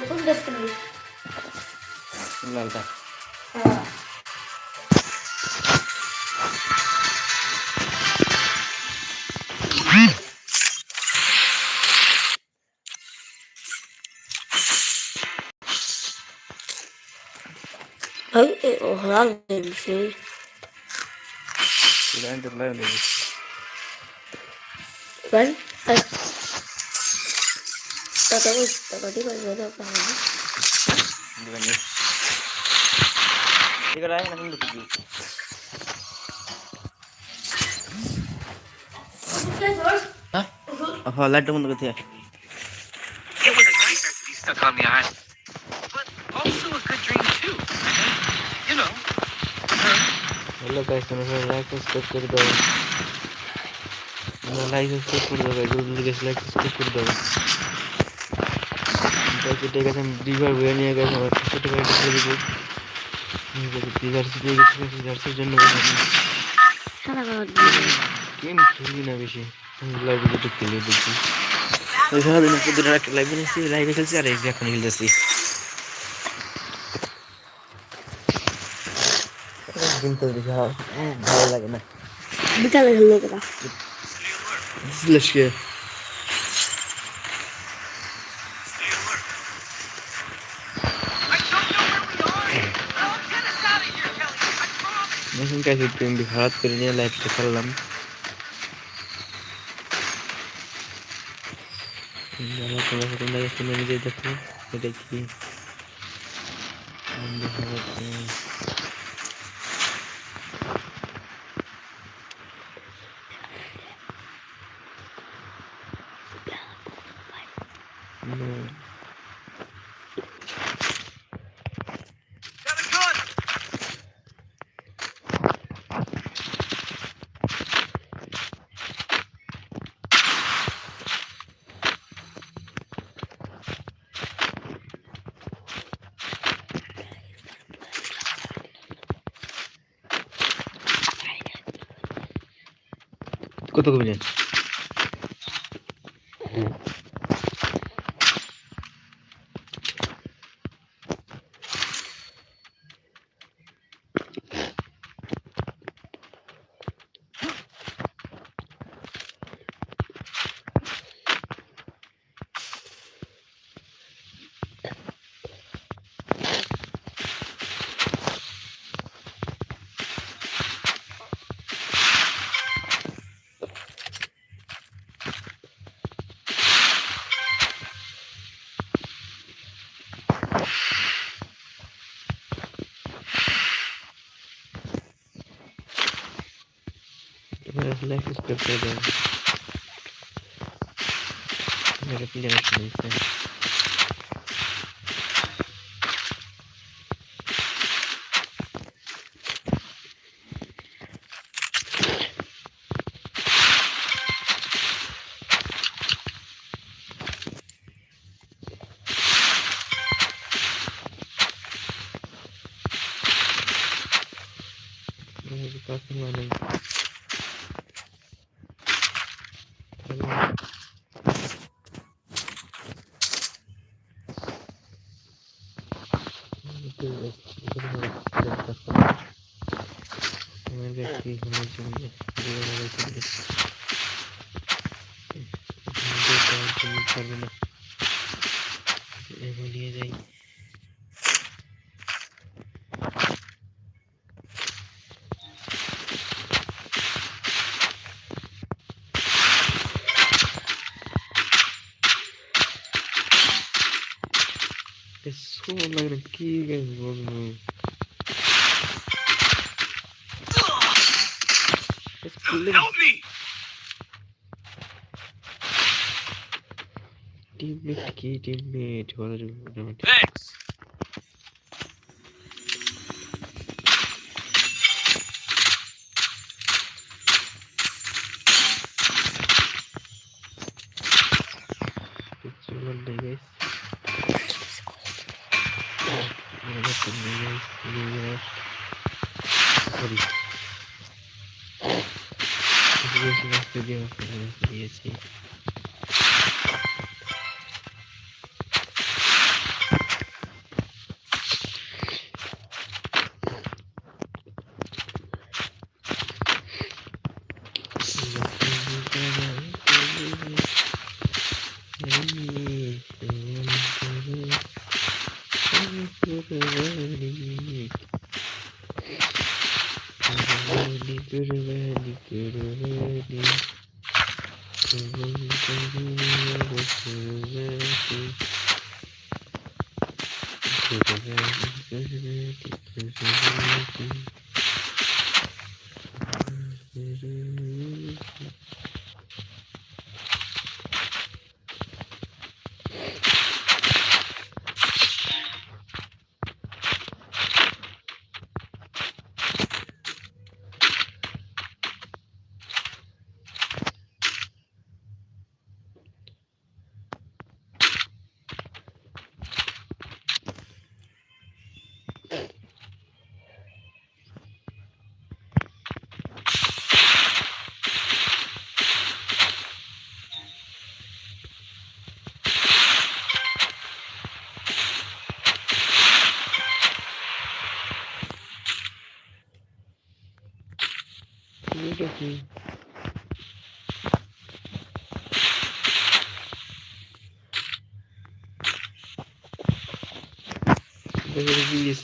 Yapıp göstereyim. Bunlardan. Ha. Ay, oha bir şey. Blender'la öyle bir. Ben Bakalım tadi bagaimana apa lagi? Gimana? Jika lain nanti begitu. हाँ हाँ light बंद कर दिया It was nice to be stuck on the island, but also a good dream too. You know. Hello guys तो मेरे like subscribe कर दो मेरा लाइक सब्सक्राइब कर दो गाइस जल्दी से लाइक सब्सक्राइब कर दो আছে আমি দুইবার বয়ে নিয়ে গেছি আমার ছোটো ভাইটা করে দেবো। জার্সি দিয়ে গেছি জার্সির জন্য Sana ka nag গেম খেলি না বেশি লাইভে যেটা খেলে দেখি। ওই সারাদিন প্রতিদিন একটা লাইভে নিয়েছি লাইভে খেলছি আর এই যে এখন খেলতেছি। গেম তো ভালো লাগে না। Bita na এখন কাছে তুমি খারাপ করে নিয়ে লাইভটা যারা তোমরা নিজে দেখো এটা কি? কত কমিলেন Toমরা লাইক সাবস্ক্রাইব করে দাও মেরে প্লেয়ার খেলছে কাকে মানে নিয়ে যাই eso la granquilla es Help me. teammate কি teammate বলা দেখো বিএস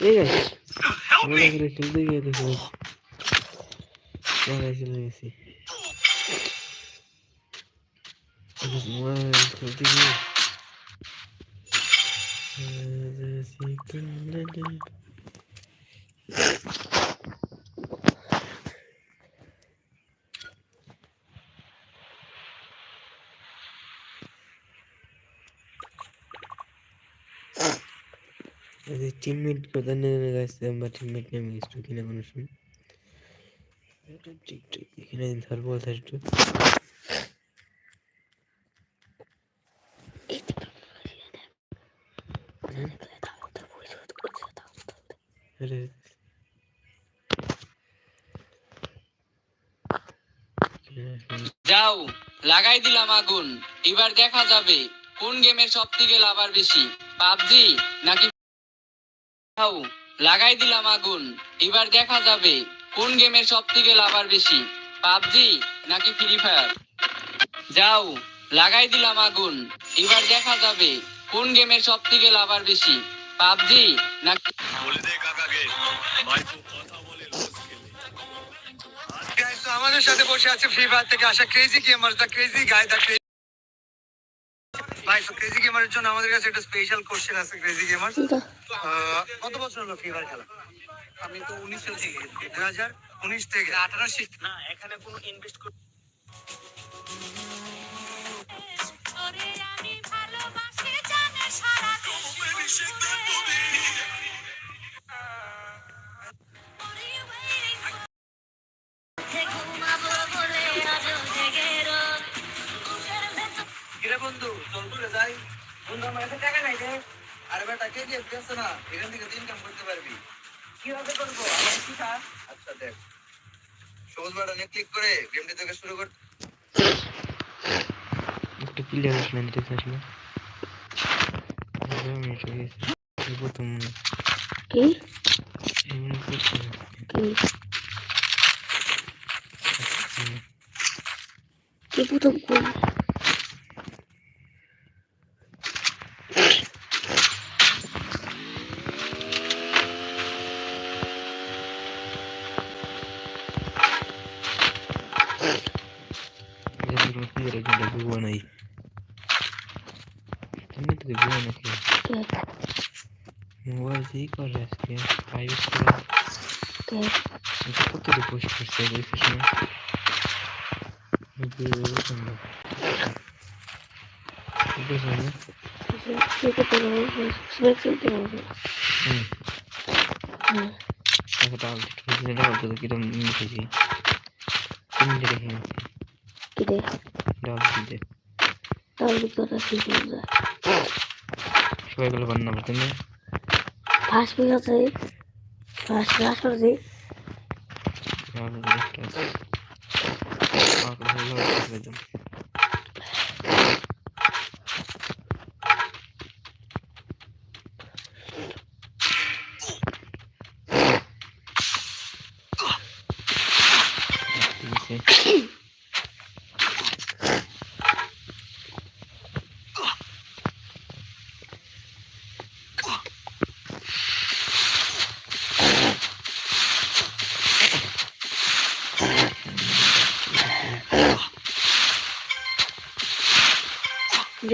ঠিক আছে Help মনে me. করে খেলতে গিয়ে দেখো মারাই চলে গেছি মোবাইল খেলতে গিয়ে টিমমেট কথা নেমে গেছে আমার টিমমেট নেমে গেছিল কিনা কোনো ঠিক ঠিক, এখানে ধরবো একটু। আরে, যাও, লাগাই দিলাম আগুন। এবার দেখা যাবে কোন গেমের সব থেকে লাভার বেশি, পাবজি নাকি যাও লাগাই দিলাম আগুন। এবার দেখা যাবে কোন গেমের সব থেকে লাভার বেশি পাবজি নাকি ফ্রি ফায়ার। যাও লাগাই দিলাম আগুন। এবার দেখা যাবে কোন গেমের সব থেকে লাভার বেশি পাবজি নাকি Guys, তো আমাদের সাথে বসে আছে ফ্রি ফায়ার থেকে আসা crazy gamer the crazy guy দা ভাই তো ক্রেজি গেমারের জন্য আমাদের কাছে একটা স্পেশাল কোশ্চেন আছে ক্রেজি গেমার কত বছর হলো ফ্রি খেলা? আমি তো উনিশশো থেকে দু হাজার উনিশ থেকে। আঠারো না এখানে কোনো ইনভেস্ট ওরে বন্ধু চল যাই বন্ধু আমার কাছে টাকা নাই রে। আরে বেটা কে দিয়ে পেয়েছে না? এখান থেকে ইনকাম করতে পারবি। কীভাবে করব? আমার শিখা আচ্ছা দেখ। সবুজ বাটনে ক্লিক করে গেমটি থেকে শুরু কর। একটা প্লেয়ার আসলে নিতে এই প্রথম করতে কি? কি প্রথম কোন এই যে কোনো প্লেয়ার একজনটা গুয়া নাই তুমি তো গুয়া নাকি কে মোবাইল দিয়ে করে আজকে প্রাইভেট করে কে এটা কত রিকোয়েস্ট করছে দেখছিস না কে ডাল কিরম মিনিটে খেয়ে নিচ্ছি কি রে ডাল দিতে তার ভিতরে কি সবাই গুলো বান্না করতেন না ফার্স্ট পেজ আছে ফার্স্ট ক্লাস করছি ডাল একটা আছে আমাকে ভালো লাগছে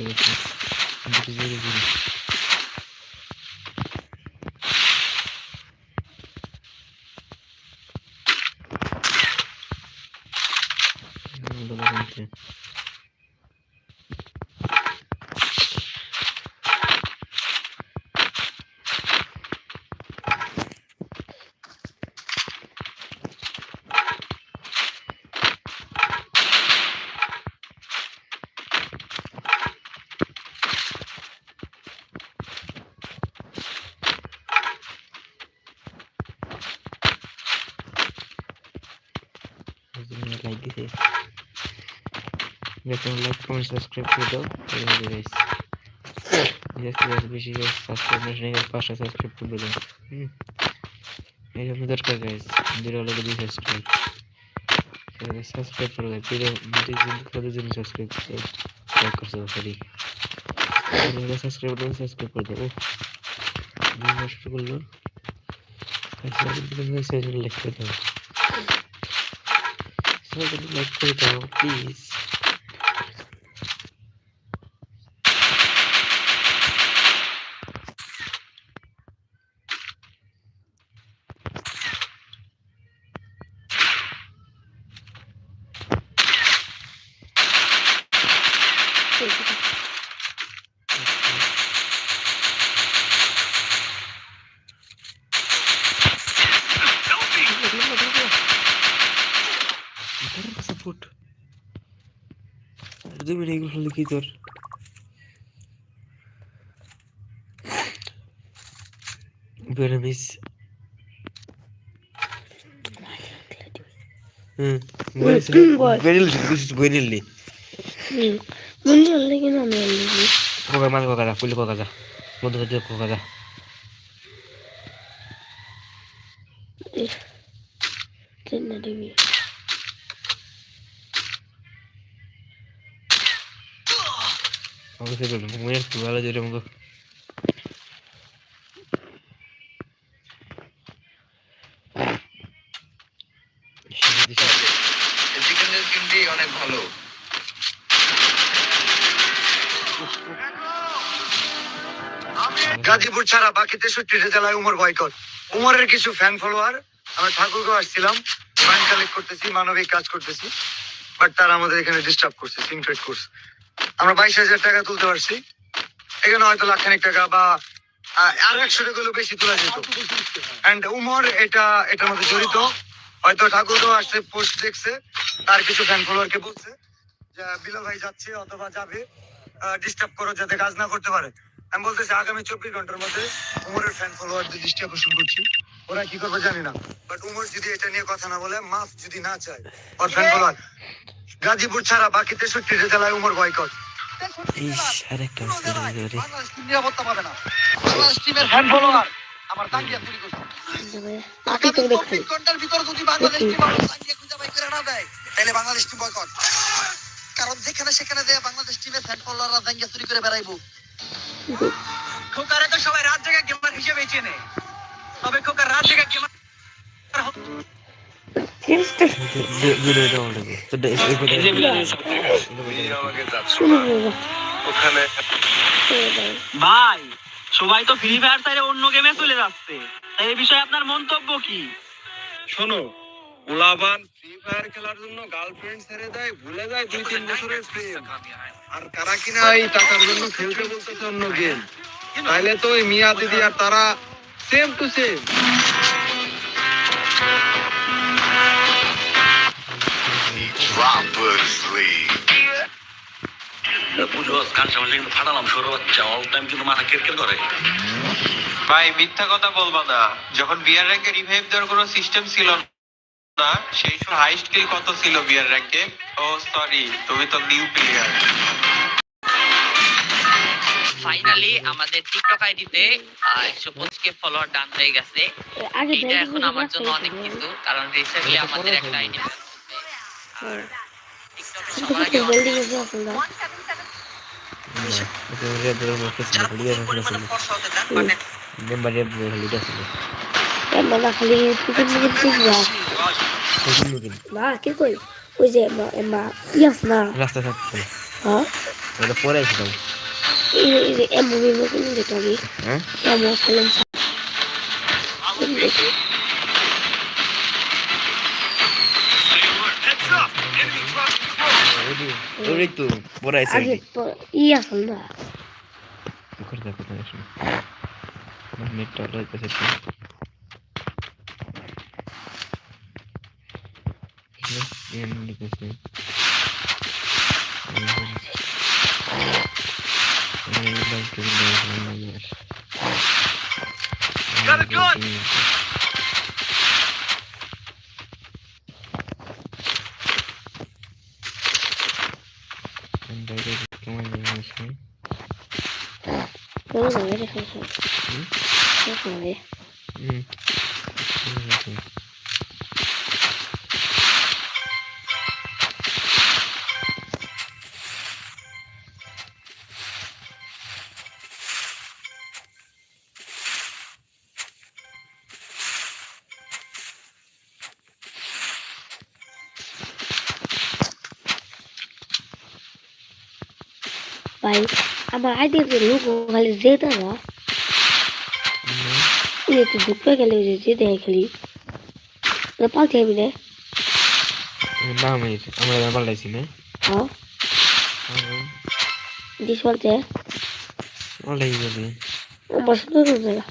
পদার্থ পাই পাই করে লাইক দিতে লাইক কমেন্ট সাবস্ক্রাইব করে দাও বেশি সাবস্ক্রাইব পাঁচটা সাবস্ক্রাইব করে দাও হুম এই জন্য দরকার গাইস দুটো হলো দুই সাবস্ক্রাইব সাবস্ক্রাইব করে দাও ভিডিও ভিডিও জন্য কত জন সাবস্ক্রাইব লাইক করছ সরি সাবস্ক্রাইব করে সাবস্ক্রাইব করে দাও শুরু করল লাইক করে দাও সবাই লাইক করে দাও প্লিজ সাপোর্ট দুই মিনিট এগুলো হলে কি তোর হুম বেরিল বেরিল আমি কোকা মাছ কোকা যা পুলি কোকা যা বন্ধু কোকা গাজীপুর ছাড়া বাকি তেষট্টিটা জেলায় উমর বয়কট। উমরের কিছু ফ্যান ফলোয়ার আমরা ঠাকুরগাঁও আসছিলাম ফাইন কালেক্ট করতেছি, মানবিক কাজ করতেছি বাট তারা আমাদের এখানে ডিস্টার্ব করছে সিনক্রেট করছে। আমরা বাইশ হাজার টাকা তুলতে পারছি। এখানে হয়তো লাখখানিক টাকা বা আর একশো টাকা হলেও বেশি তোলা যেত। অ্যান্ড উমর এটা এটার মধ্যে জড়িত। হয়তো ঠাকুরগাঁও আসছে পোস্ট দেখছে তার কিছু ফ্যান ফলোয়ারকে বলছে যে ভাই যাচ্ছে অথবা যাবে ডিস্টার্ব করো যাতে কাজ না করতে পারে। আমি বলতেছি আগামী চব্বিশ ঘণ্টার মধ্যে উমরের ফ্যান ফলোয়ারদের দৃষ্টি আকর্ষণ করছি। ওরা কি করবে জানি না। বাট উমর যদি এটা নিয়ে কথা না বলে মাফ যদি না চায় ওর ফ্যান ফলোয়ার গাজীপুর ছাড়া বাকি তেষট্টিটা জেলায় উমর বয়কট ইস আরেকটা আসতে বাংলাদেশ টিমের ফ্যান ফলোয়ার আমার দাঙ্গিয়া কারণ যেখানে সেখানে চুরি করে বেড়াইবো খোকারে তো সবাই রাত জায়গা গেমার হিসেবে চেনে। তবে খোকার রাত জায়গা গেমার ভাই, সবাই তো ফ্রি ফায়ার সাইডে অন্য গেমে চলে যাচ্ছে। তাই এই বিষয়ে আপনার মন্তব্য কি? শোনো উলাবান ফ্রি ফায়ার খেলার জন্য গার্লফ্রেন্ড ছেড়ে দেয়, ভুলে যায় দুই, তিন বছরের প্রেম। আর কারা কিনা এই টাকার জন্য খেলতে বলতেছে অন্য গেম তাইলে তো ওই মিয়া দিদি আর তারা সেম টু সেম ভাই মিথ্যা কথা বলবা না। যখন বিয়ার র্যাঙ্কে রিভাইভ দেওয়ার কোনো সিস্টেম ছিল না সেই সময় হাই স্কিল কত ছিল বিয়ার র্যাঙ্কে ও সরি তুমি তো নিউ প্লেয়ার ফাইনালি আমাদের টিকটক আইডিতে একশো পঁচিশ কে ফলোয়ার ডান হয়ে গেছে। এটা এখন আমার জন্য অনেক কিছু কারণ রিসেন্টলি আমাদের একটা আইডি ছিল এমন খালি পিছন দিকে এমন কোন যেটা আমি হ্যাঁ এমন খেলেন ওই তো পরে আসছে আগে ই আসল না কোথায় কোথায় আসুন নেটটা สวยสวอสวยอืม আমার আইডিয়া যে লোক খালি যেটা না এই তো ঢুকতে গেলে যে যেতে হয় খালি পাল্টে যাবি না নাম আমরা পাল্টাইছি না হ্যাঁ দিস পাল্টে পাল্টাই যাবে আমার সুন্দর জায়গা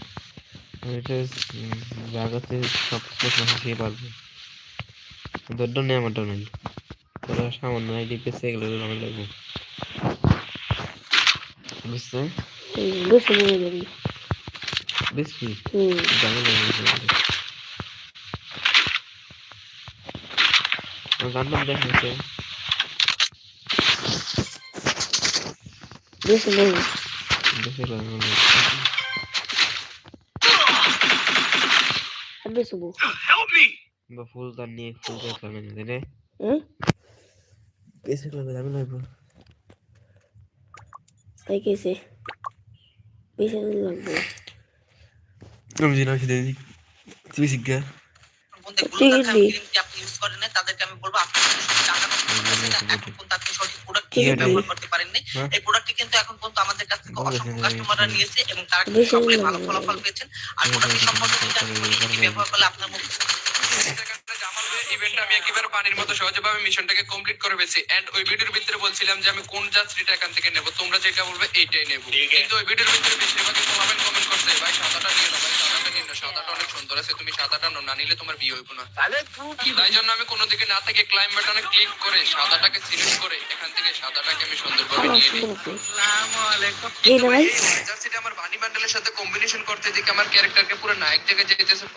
এটা জায়গাতে সব প্রশ্ন সে পারবে তোর নেই আমারটা নেই তোরা সামান্য আইডি পেছে এগুলো আমার লাগবে বুঝছ? বেশি নিয়ে যাবি হুম। জানি না গান নাম দেখাচ্ছে বেশি নেই দেখে আমি শুভ বা ফুল তার নিয়ে ফুল তার খেলা নিতে রে লাগবো তাই কেছে বেশি লাগবে আমি জিনা খেতে দিই তুই শিখা ঠিক আছে আপনি ইউজ করেন না তাদেরকে আমি বলব আপনি টাকা এখন পর্যন্ত আপনি সঠিক প্রোডাক্ট ঠিক আছে। ব্যবহার করতে পারেননি। হ্যাঁ। এই প্রোডাক্টটি কিন্তু এখন পর্যন্ত আমাদের কাছ থেকে অসংখ্য কাস্টমাররা নিয়েছে এবং তারা কিন্তু সকলে ভালো ফলাফল পেয়েছেন। আর প্রোডাক্টটি সম্পর্কে যদি আপনি বলি, এটি ব্যবহার করলে আপনার মুখ ইভেন্ট আমি একেবারে পানির মতো সহজভাবে মিশনটাকে কমপ্লিট করে ফেলছি। এন্ড ওই ভিডিওর ভিতরে বলছিলাম যে আমি কোন যাত্রীটা এখান থেকে নেব। তোমরা যেটা বলবে এইটাই নেব। কিন্তু ওই ভিডিওর ভিতরে বেশিরভাগই কমেন্ট কমেন্ট করছে ভাই সাদাটা নিয়ে নাও ভাই সাদাটা নিয়ে নাও সাদাটা অনেক সুন্দর আছে তুমি সাদাটা নাও না নিলে তোমার বিয়ে হইব না। তাই জন্য আমি কোনো দিকে না থেকে ক্লাইম বাটনে ক্লিক করে সাদাটাকে সিলেক্ট করে এখান থেকে সাদাটাকে আমি সুন্দরভাবে নিয়ে নিই। এই জার্সিটা আমার বানি বান্ডেলের সাথে কম্বিনেশন করতে দিকে আমার ক্যারেক্টারকে পুরো নায়ক থেকে যেতেছে।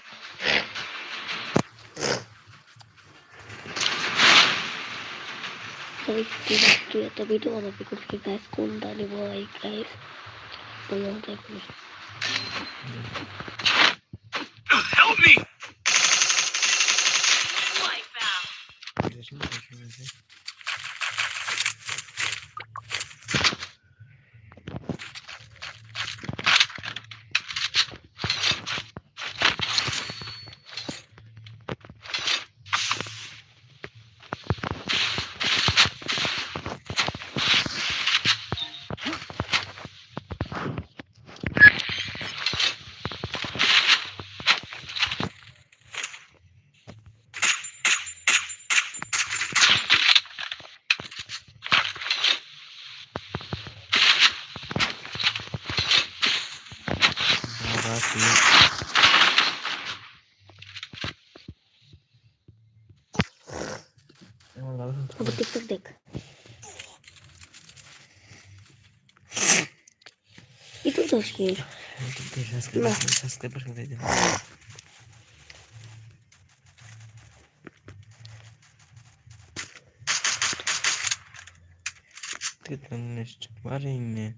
তুই তুই একটা ভিডিও বানাবি করবি গাইস কোনটা নেব এই গাইস বললাম দেখবি বাকি тик. І тут ось є. Зараз клепер, зараз там не щепарення.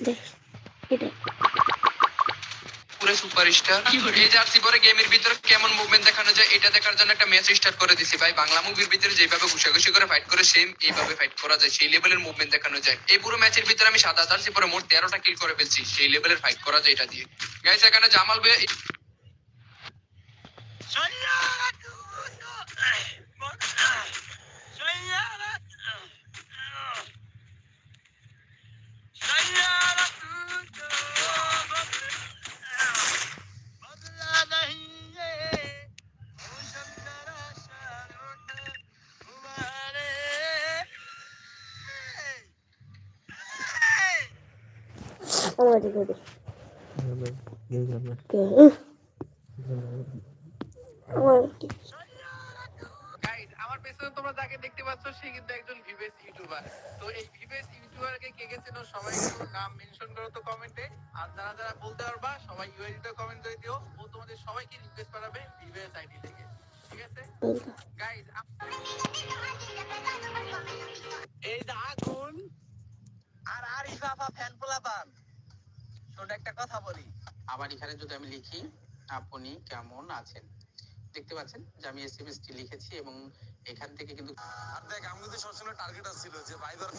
Да. সুপারস্টার। এই জার্সি পরে গেমের ভিতরে কেমন মুভমেন্ট দেখানো যায় এটা দেখার জন্য একটা ম্যাচ স্টার্ট করে দিছি। ভাই বাংলা মুভির ভিতরে যেভাবে ঘুষাঘুষি করে ফাইট করে সেম এইভাবে ফাইট করা যায় সেই লেভেলের মুভমেন্ট দেখানো যায়। এই পুরো ম্যাচের ভিতরে আমি সাদা জার্সি পরে মোট তেরোটা কিল করে ফেলছি সেই লেভেলের ফাইট করা যায় এটা দিয়ে। গাইস এখানে জামাল ভাই আমার দিকে দে কে? আমার গাইস আমার পেছনে তোমরা যাকে দেখতে পাচ্ছ সে কিন্তু একজন ভিভেস ইউটিউবার। তো এই ভিভেস ইউটিউবারকে কে কে চেনো সবাই একটু নাম মেনশন করো তো কমেন্টে। আর যারা যারা বলতে পারবা সবাই ইউআইডিতে কমেন্ট করে দিও। ও তোমাদের সবাইকে রিকোয়েস্ট করাবে ভিভেস আইডি থেকে। ঠিক আছে? গাইস এই যে আগুন। আর আরিফ আপা ফ্যান পোলাপান। শোন একটা কথা বলি। আবার এখানে যদি আমি লিখি আপনি কেমন আছেন? দেখতে পাচ্ছেন যে আমি এসএমএস টি লিখেছি এবং এখান থেকে কিন্তু আর দেখ আমাদের সবসময় টার্গেট ছিল যে ভাই ধর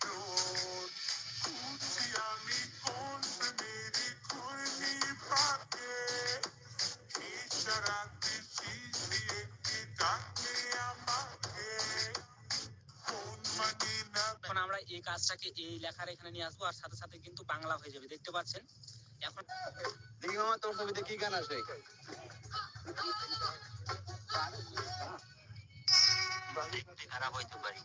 এখন কাজটাকে এই লেখার এখানে নিয়ে আসব আর সাথে সাথে কিন্তু বাংলা হয়ে যাবে দেখতে পাচ্ছেন এখন দেখি মামা তোর ছবিতে কি গান আসবে দেখতে খারাপ হইতে পারি